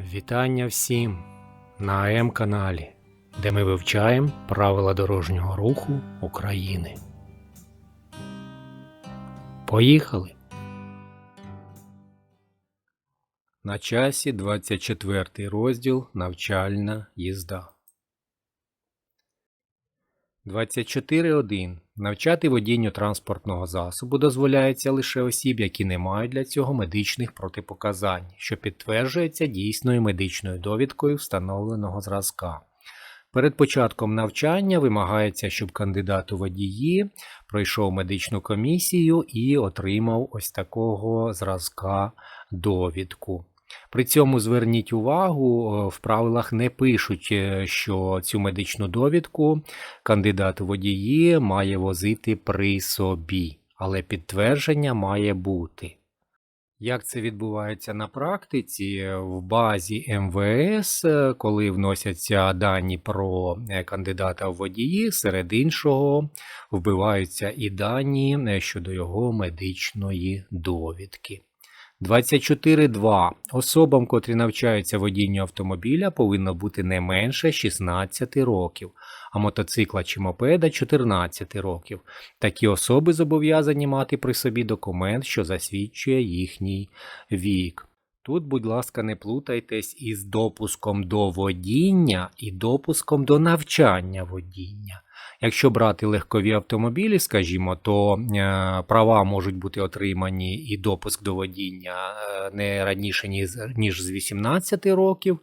Вітання всім на АМ каналі, де ми вивчаємо правила дорожнього руху України. Поїхали! На часі 24 розділ Навчальна їзда. 24.1. Навчати водінню транспортного засобу дозволяється лише осіб, які не мають для цього медичних протипоказань, що підтверджується дійсною медичною довідкою встановленого зразка. Перед початком навчання вимагається, щоб кандидат у водії пройшов медичну комісію і отримав ось такого зразка довідку. При цьому зверніть увагу, е, в правилах не пишуть, е, що цю медичну довідку кандидат водії має возити при собі, але підтвердження має бути. Як це відбувається на практиці, в базі МВС, е, коли вносяться дані про кандидата в водії, серед іншого вбиваються і дані щодо його медичної довідки. 24.2. Особам, котрі навчаються водінню автомобіля, повинно бути не менше 16 років, а мотоцикла чи мопеда 14 років. Такі особи зобов'язані мати при собі документ, що засвідчує їхній вік. Тут, будь ласка, не плутайтесь із допуском до водіння і допуском до навчання водіння. Якщо брати легкові автомобілі, скажімо, то е, права можуть бути отримані і допуск до водіння е, не раніше, ніж, з 18 років.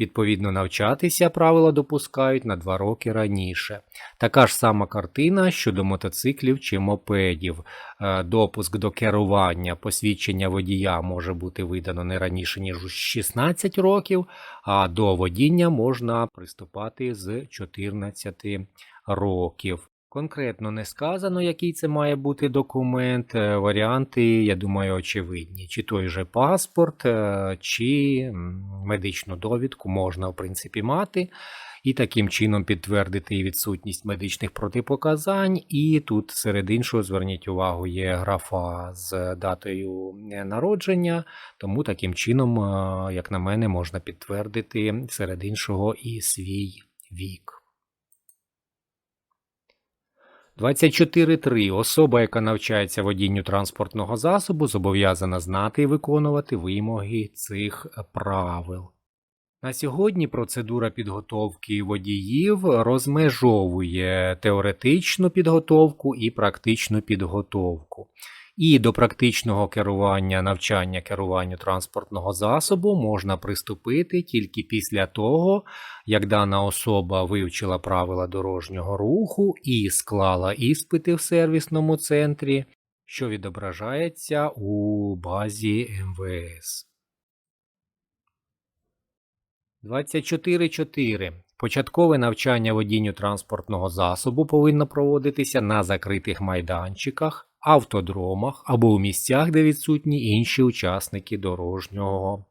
Відповідно, навчатися правила допускають на 2 роки раніше. Така ж сама картина щодо мотоциклів чи мопедів. Е, Допуск до керування, посвідчення водія може бути видано не раніше, ніж у 16 років, а до водіння можна приступати з 14 років. Конкретно не сказано, який це має бути документ. Е, Варіанти, я думаю, очевидні. Чи той же паспорт, е, чи медичну довідку можна, в принципі, мати. І таким чином підтвердити відсутність медичних протипоказань. І тут, серед іншого, зверніть увагу, є графа з датою е, народження, тому таким чином, як на мене, можна підтвердити серед іншого і свій вік. 24.3. Особа, яка навчається водінню транспортного засобу, зобов'язана знати і виконувати вимоги цих правил. На сьогодні процедура підготовки водіїв розмежовує теоретичну підготовку і практичну підготовку. І до практичного керування навчання керуванню транспортного засобу можна приступити тільки після того, як дана особа вивчила правила дорожнього руху і склала іспити в сервісному центрі, що відображається у базі МВС. 24.4. Початкове навчання водінню транспортного засобу повинно проводитися на закритих майданчиках, автодромах або у місцях, де відсутні інші учасники дорожнього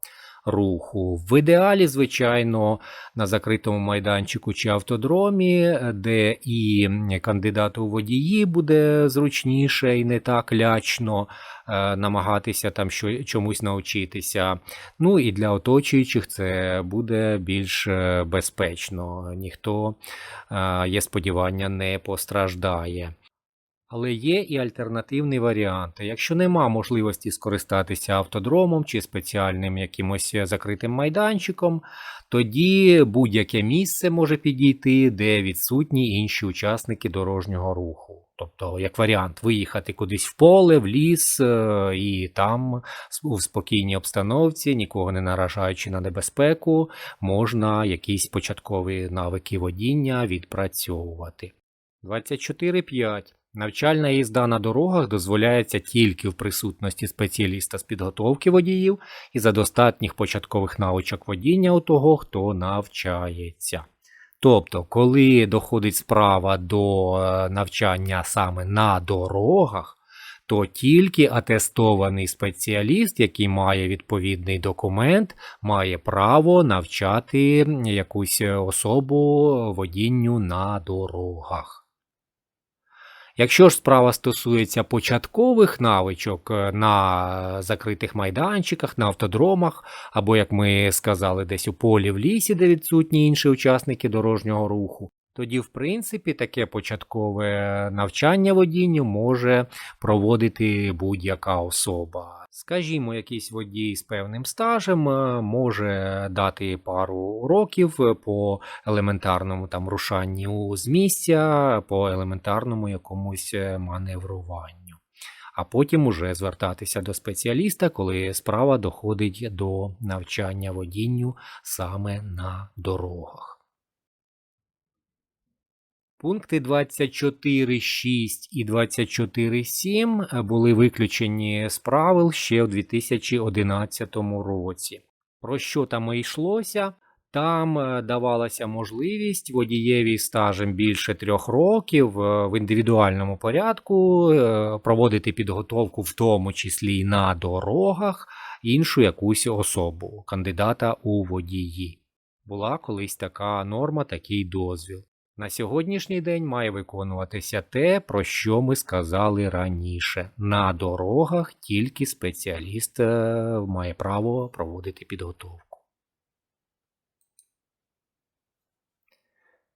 руху. В ідеалі, звичайно, на закритому майданчику чи автодромі, де і кандидату у водії буде зручніше і не так лячно е, намагатися там чомусь навчитися. Ну і для оточуючих це буде більш е, безпечно. Ніхто, е, є сподівання, не постраждає. Але є і альтернативний варіант. Якщо нема можливості скористатися автодромом чи спеціальним якимось закритим майданчиком, тоді будь-яке місце може підійти, де відсутні інші учасники дорожнього руху. Тобто, як варіант, виїхати кудись в поле, в ліс е, і там у спокійній обстановці, нікого не наражаючи на небезпеку, можна якісь початкові навики водіння відпрацьовувати. 24.5. Навчальна їзда на дорогах дозволяється тільки в присутності спеціаліста з підготовки водіїв і за достатніх початкових навичок водіння у того, хто навчається. Тобто, коли доходить справа до е, навчання саме на дорогах, то тільки атестований спеціаліст, який має відповідний документ, має право навчати якусь особу водінню на дорогах. Якщо ж справа стосується початкових навичок е, на закритих майданчиках, на автодромах, або, як ми сказали, десь у полі в лісі, де відсутні інші учасники дорожнього руху, тоді, в принципі, таке початкове навчання водінню може проводити будь-яка особа. Скажімо, якийсь водій з певним стажем е, може дати пару уроків по елементарному там рушанню з місця, по елементарному якомусь е, маневруванню. А потім уже звертатися до спеціаліста, коли справа доходить до навчання водінню саме на дорогах. Пункти 24.6 і 24.7 були виключені з правил ще в 2011 році. Про що там і йшлося? Там е, давалася можливість водієві стажем більше трьох років е, в індивідуальному порядку е, проводити підготовку, в тому числі і на дорогах, іншу якусь особу, кандидата у водії. Була колись така норма, такий дозвіл. На сьогоднішній день має виконуватися те, про що ми сказали раніше. На дорогах тільки спеціаліст е, має право проводити підготовку.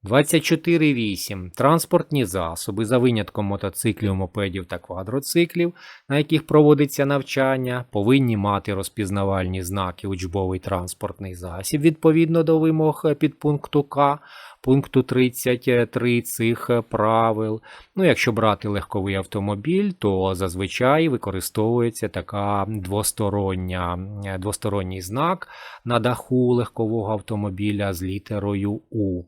24.8. Транспортні засоби за винятком мотоциклів, мопедів та квадроциклів, на яких проводиться навчання, повинні мати розпізнавальні знаки учбовий транспортний засіб відповідно до вимог підпункту К, пункту 33 цих правил. Ну, якщо брати легковий автомобіль, то зазвичай використовується така двостороння, двосторонній знак на даху легкового автомобіля з літерою У.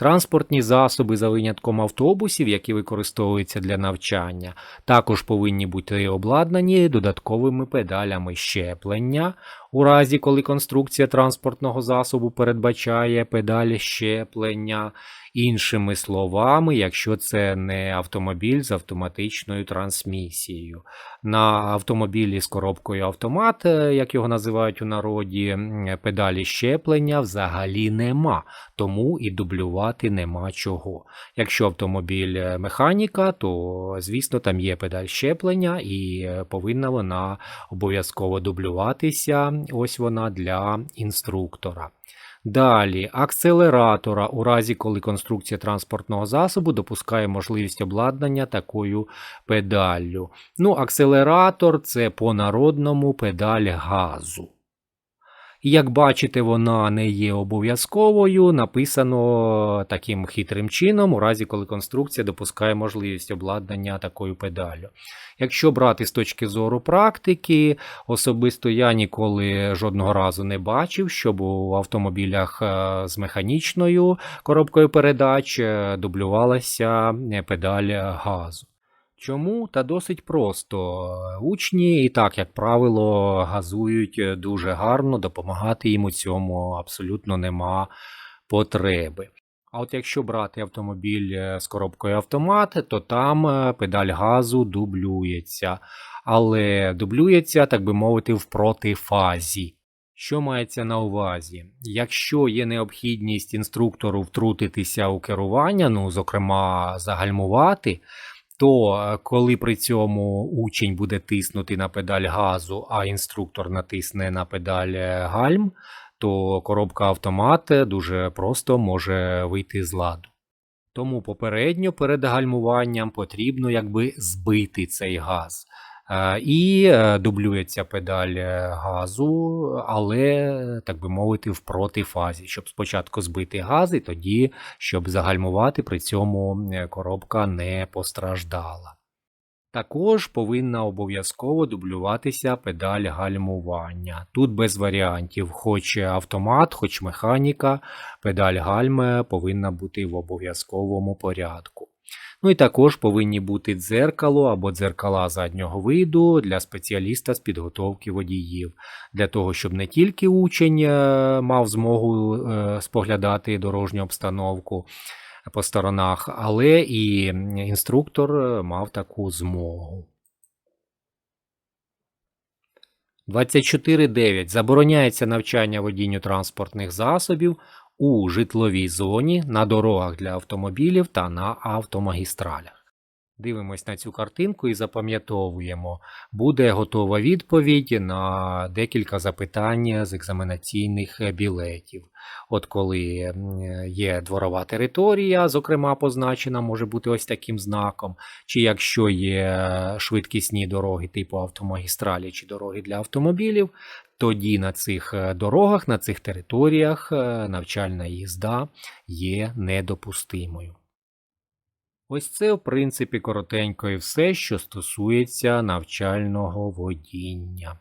Транспортні засоби за винятком автобусів, які використовуються для навчання, також повинні бути обладнані додатковими педалями щеплення, у разі коли конструкція транспортного засобу передбачає педалі щеплення. Іншими словами, якщо це не автомобіль з автоматичною трансмісією. На автомобілі з коробкою автомат, е, як його називають у народі, педалі щеплення взагалі нема, тому і дублювати нема чого. Якщо автомобіль е, механіка, то звісно там є педаль щеплення і е, повинна вона обов'язково дублюватися. Ось вона для інструктора. Далі, акселератора у разі, коли конструкція транспортного засобу допускає можливість обладнання такою педаллю. Ну, акселератор це по народному педаль газу. Як бачите, вона не є обов'язковою, написано таким хитрим чином, у разі коли конструкція допускає можливість обладнання такою педаллю. Якщо брати з точки зору практики, особисто я ніколи жодного разу не бачив, щоб у автомобілях е, з механічною коробкою передач е, дублювалася е, педаль газу. Чому? Та досить просто. Учні і так, як правило, газують дуже гарно, допомагати їм у цьому абсолютно нема потреби. А от якщо брати автомобіль е, з коробкою автомат, то там е, педаль газу дублюється. Але дублюється, так би мовити, в протифазі. Що мається на увазі? Якщо є необхідність інструктору втрутитися у керування, ну, зокрема, загальмувати, то е, коли при цьому учень буде тиснути на педаль газу, а інструктор натисне на педаль гальм, то коробка автомат дуже просто може вийти з ладу. Тому попередньо перед гальмуванням потрібно якби збити цей газ. Е, і е, дублюється педаль е, газу, але, так би мовити, в протифазі, щоб спочатку збити газ, і тоді, щоб загальмувати, при цьому коробка не постраждала. Також повинна обов'язково дублюватися педаль гальмування. Тут без варіантів, хоч автомат, хоч механіка, педаль гальми повинна бути в обов'язковому порядку. Ну і також повинні бути дзеркало або дзеркала заднього виду для спеціаліста з підготовки водіїв, для того, щоб не тільки учень е, мав змогу е, споглядати дорожню обстановку по сторонах, але і інструктор е, мав таку змогу. 24.9. Забороняється навчання водінню транспортних засобів у житловій зоні, на дорогах для автомобілів та на автомагістралях. Дивимось на цю картинку і запам'ятовуємо. Буде готова відповідь на декілька запитань з екзаменаційних білетів. От коли є дворова територія, зокрема позначена, може бути ось таким знаком, чи якщо є швидкісні дороги типу автомагістралі чи дороги для автомобілів, тоді на цих е, дорогах, на цих територіях е, навчальна їзда є недопустимою. Ось це, в принципі, коротенько і все, що стосується навчального водіння.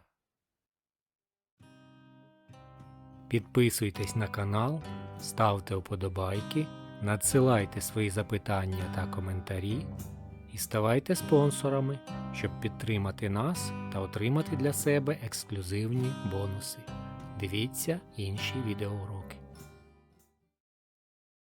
Підписуйтесь на канал, ставте вподобайки, надсилайте свої запитання та коментарі і ставайте спонсорами, щоб підтримати нас та отримати для себе ексклюзивні бонуси. Дивіться інші відеоуроки.